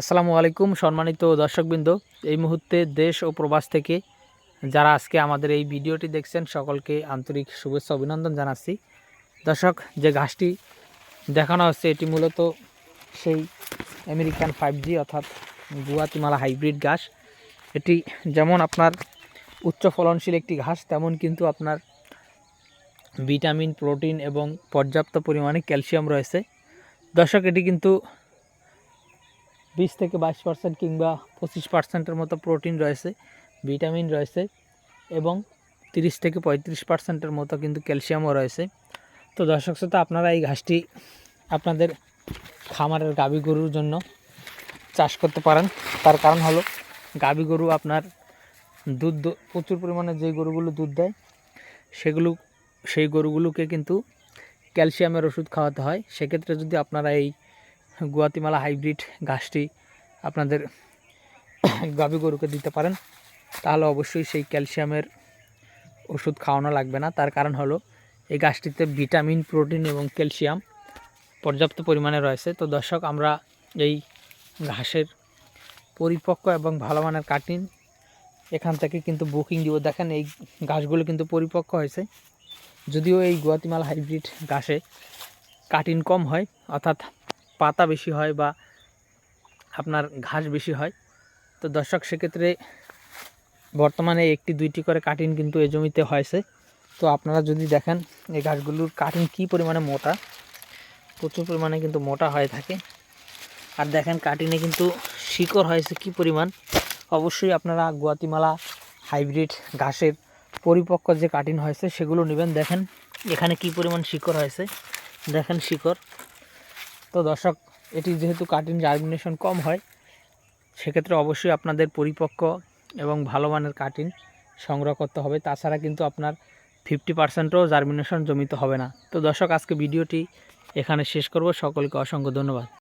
আসসালামু আলাইকুম সম্মানিত দর্শকবৃন্দ। এই মুহূর্তে দেশ ও প্রবাস থেকে যারা আজকে আমাদের এই ভিডিওটি দেখছেন, সকলকে আন্তরিক শুভেচ্ছা অভিনন্দন জানাচ্ছি। দর্শক, যে ঘাসটি দেখানো হচ্ছে, এটি মূলত সেই আমেরিকান ফাইভ জি অর্থাৎ গুয়াতিমালা হাইব্রিড ঘাস। এটি যেমন আপনার উচ্চ ফলনশীল একটি ঘাস, তেমন কিন্তু আপনার ভিটামিন, প্রোটিন এবং পর্যাপ্ত পরিমাণে ক্যালসিয়াম রয়েছে। দর্শক, এটি কিন্তু বিশ থেকে বাইশ পার্সেন্ট কিংবা পঁচিশ পার্সেন্টের মতো প্রোটিন রয়েছে, ভিটামিন রয়েছে এবং তিরিশ থেকে পঁয়ত্রিশ পার্সেন্টের মতো কিন্তু ক্যালসিয়ামও রয়েছে। তো দর্শক শ্রোতা, আপনারা এই ঘাসটি আপনাদের খামারের গাভী গরুর জন্য চাষ করতে পারেন। তার কারণ হলো গাভী গরু আপনার দুধ প্রচুর পরিমাণে যে গরুগুলো দুধ দেয়, সেগুলো, সেই গরুগুলোকে কিন্তু ক্যালসিয়ামের ওষুধ খাওয়াতে হয়। সেক্ষেত্রে যদি আপনারা এই গুয়াতিমালা হাইব্রিড ঘাসটি আপনাদের গাভী গরুকে দিতে পারেন, তাহলে অবশ্যই সেই ক্যালসিয়ামের ওষুধ খাওয়ানো লাগবে না। তার কারণ হলো, এই গাছটিতে ভিটামিন, প্রোটিন এবং ক্যালসিয়াম পর্যাপ্ত পরিমাণে রয়েছে। তো দর্শক, আমরা এই ঘাসের পরিপক্ক এবং ভালো মানের কাটিন এখান থেকে কিন্তু বুকিং দিব। দেখেন, এই ঘাসগুলো কিন্তু পরিপক্ক হয়েছে। যদিও এই গুয়াতিমালা হাইব্রিড ঘাসে কাটিন কম হয়, অর্থাৎ পাতা বেশি হয় বা আপনার ঘাস বেশি হয়। তো দর্শক, সেক্ষেত্রে বর্তমানে একটি দুইটি করে কাটিং কিন্তু এই জমিতে হয়েছে। তো আপনারা যদি দেখেন, এই ঘাসগুলোর কাটিং কী পরিমাণে মোটা, প্রচুর পরিমাণে কিন্তু মোটা হয়ে থাকে। আর দেখেন কাটিনে কিন্তু শিকড় হয়েছে কী পরিমাণ। অবশ্যই আপনারা গুয়াতিমালা হাইব্রিড ঘাসের পরিপক্ক যে কাটিং হয়েছে, সেগুলো নেবেন। দেখেন, এখানে কী পরিমাণ শিকড় হয়েছে। দেখেন শিকড়। তো দর্শক, এটি যেহেতু কাটিং জার্মিনেশন কম হয়, সেক্ষেত্রে অবশ্যই আপনাদের পরিপক্ক এবং ভালো মানের কাটিং সংগ্রহ করতে হবে। তাছাড়া কিন্তু আপনার ফিফটি পার্সেন্টও জার্মিনেশন জমিতে হবে না। তো দর্শক, আজকে ভিডিওটি এখানে শেষ করব। সকলকে অসংখ্য ধন্যবাদ।